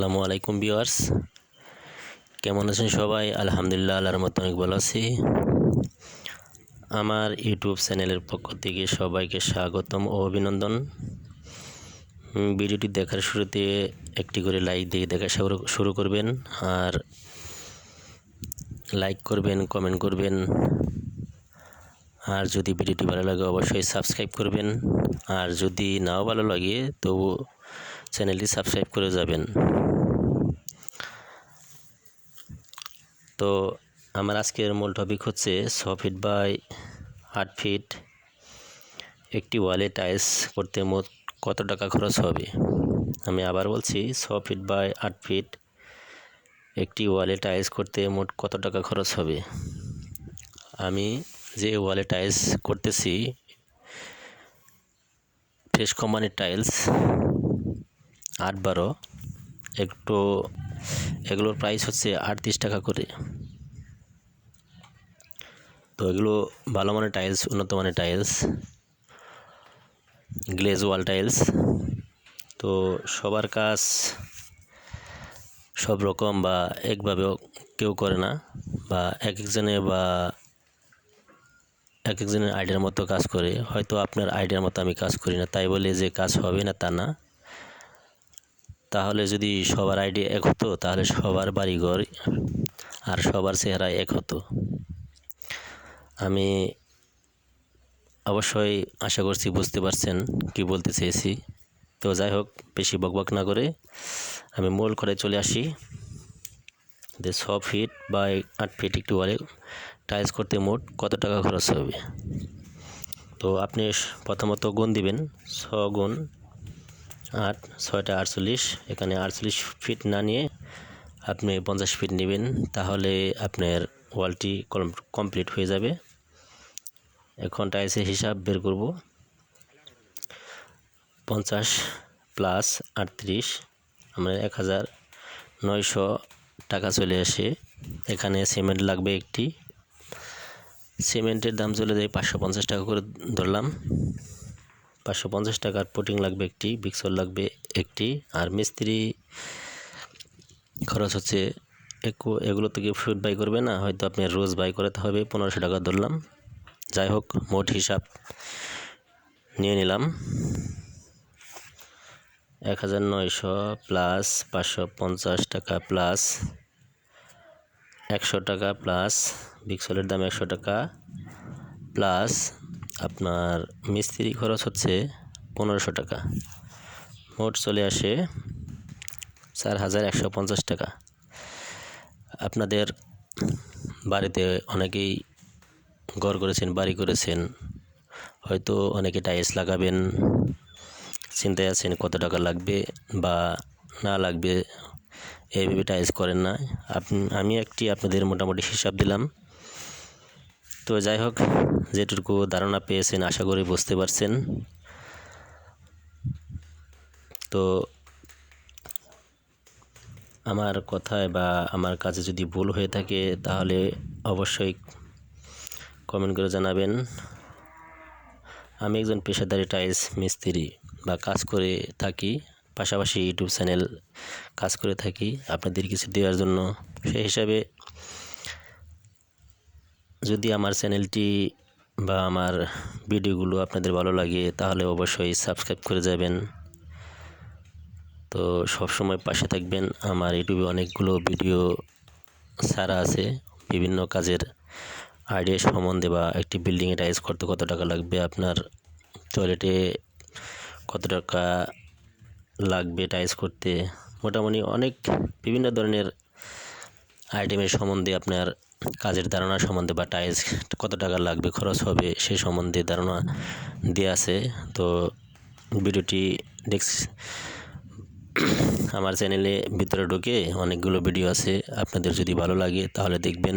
আসসালামু আলাইকুম ভিউয়ার্স। কেমন আছেন সবাই? আলহামদুলিল্লাহ, আল্লাহর মতো অনেক ভালো আছি। আমার ইউটিউব চ্যানেলের পক্ষ থেকে সবাইকে স্বাগতম ও অভিনন্দন। ভিডিওটি দেখার শুরুতে একটি করে লাইক দিয়ে দেখা শুরু করবেন আর লাইক করবেন, কমেন্ট করবেন। আর যদি ভিডিওটি ভালো লাগে অবশ্যই সাবস্ক্রাইব করবেন। আর যদি নাও ভালো লাগে, তবু চ্যানেলটি সাবস্ক্রাইব করে যাবেন। তো আমার আজকের মূল টপিক হচ্ছে ছ ফিট বাই আট ফিট একটি ওয়ালে টাইলস করতে মোট কত টাকা খরচ হবে? আমি আবার বলছি, ছ ফিট বাই আট ফিট একটি ওয়ালে টাইলস করতে মোট কত টাকা খরচ হবে? আমি যে ওয়ালে টাইলস করতেছি ফ্রেশ কোম্পানির টাইলস আট বারো, একটু এগুলোর প্রাইস হচ্ছে আটত্রিশ টাকা করে। তো এগুলো ভালো মানের টাইলস উন্নত মানের টাইলস গ্লেজ ওয়াল টাইলস তো সবার কাজ সব রকম বা একভাবেও কেউ করে না বা এক একজনে বা এক একজনের আইডিয়ার মতো কাজ করে। হয়তো আপনার আইডিয়ার মতো আমি কাজ করি না, তাই বলে যে কাজ হবে না তা না। তাহলে যদি সবার আইডি এক হতো, তাহলে সবার বাড়িঘর আর সবার চেহারা এক হতো। আমি অবশ্যই আশা করছি বুঝতে পারছেন কি বলতে চেয়েছি। তো যাই হোক, বেশি বকবক না করে আমি মূল করে চলে আসি। যে ছ ফিট বা আট ফিট একটু ওয়ালে টাইলস করতে মোট কত টাকা খরচ হবে? তো আপনি প্রথমত গুণ দিবেন, ছ গুণ আট, ছয়টা আটচল্লিশ। এখানে আটচল্লিশ ফিট না নিয়ে আপনি পঞ্চাশ ফিট নেবেন, তাহলে আপনার ওয়ালটি কমপ্লিট হয়ে যাবে। এখন টাইলসের হিসাব বের করব। পঞ্চাশ প্লাস আটত্রিশ, আমরা এক হাজার নয়শো টাকা চলে আসে। এখানে সিমেন্ট লাগবে একটি। সিমেন্টের দাম চলে যায় পাঁচশো পঞ্চাশ টাকা করে ধরলাম। পাঁচশো পঞ্চাশ টাকার পুটিং লাগবে একটি, বিক্সর লাগবে একটি, আর মিস্ত্রি খরচ হচ্ছে একু, এগুলো থেকে ফ্রুট বাই করবে না, হয়তো আপনি রোজ বাই করাতে হবে, পনেরোশো টাকা ধরলাম। যাই হোক, মোট হিসাব নিয়ে নিলাম। এক হাজার নয়শো প্লাস পাঁচশো পঞ্চাশ টাকা প্লাস একশো টাকা প্লাস বিক্সলের দাম একশো টাকা প্লাস আপনার মিস্ত্রি খরচ হচ্ছে পনেরোশো টাকা। মোট চলে আসে চার হাজার একশো পঞ্চাশ টাকা। আপনাদের বাড়িতে অনেকেই ঘর করেছেন, বাড়ি করেছেন। হয়তো অনেকে টাইলস লাগাবেন, চিন্তায় আছেন কত টাকা লাগবে বা না লাগবে। এইভাবে টাইলস করেন না। আপনি আমি একটি আপনাদের মোটামুটি হিসাব দিলাম। তো যাই হোক, যেটুকু ধারণা পেয়েছেন, আশা করি বুঝতে পারছেন। তো আমার কথায় বা আমার কাছে যদি ভুল হয়ে থাকে, তাহলে অবশ্যই কমেন্ট করে জানাবেন। আমি একজন পেশাদারি টাইলস মিস্ত্রি বা কাজ করে থাকি, পাশাপাশি ইউটিউব চ্যানেল কাজ করে থাকি। আপনাদের কিছু দেওয়ার জন্য সেই হিসাবে যদি আমার চ্যানেলটি বা আমার ভিডিওগুলো আপনাদের ভালো লাগে, তাহলে অবশ্যই সাবস্ক্রাইব করে যাবেন। তো সব সময় পাশে থাকবেন। আমার ইউটিউবে অনেকগুলো ভিডিও ছাড়া আছে। বিভিন্ন কাজের আইডিয়া সম্বন্ধে বা একটি বিল্ডিংয়ে টাইলস করতে কত টাকা লাগবে, আপনার টয়লেটে কত টাকা লাগবে টাইলস করতে, মোটামুটি অনেক বিভিন্ন ধরনের আইটেমের সম্বন্ধে আপনার কাজের ধারণা সম্বন্ধে বা টাইলস কত টাকা লাগবে, খরচ হবে সে সম্বন্ধে ধারণা দেওয়া আছে। তো ভিডিওটি ডেস্ক আমার চ্যানেলে ভিতরে ঢুকে অনেকগুলো ভিডিও আছে, আপনাদের যদি ভালো লাগে তাহলে দেখবেন।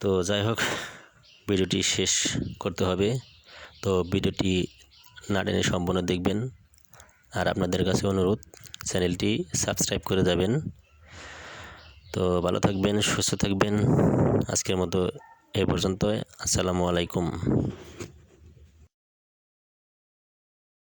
তো যাই হোক, ভিডিওটি শেষ করতে হবে। তো ভিডিওটি না টেনে সম্পূর্ণ দেখবেন। আর আপনাদের কাছে অনুরোধ, চ্যানেলটি সাবস্ক্রাইব করে যাবেন। তো ভালো থাকবেন সুস্থ থাকবেন। আজকের মতো এ পর্যন্ত আসসালামু আলাইকুম।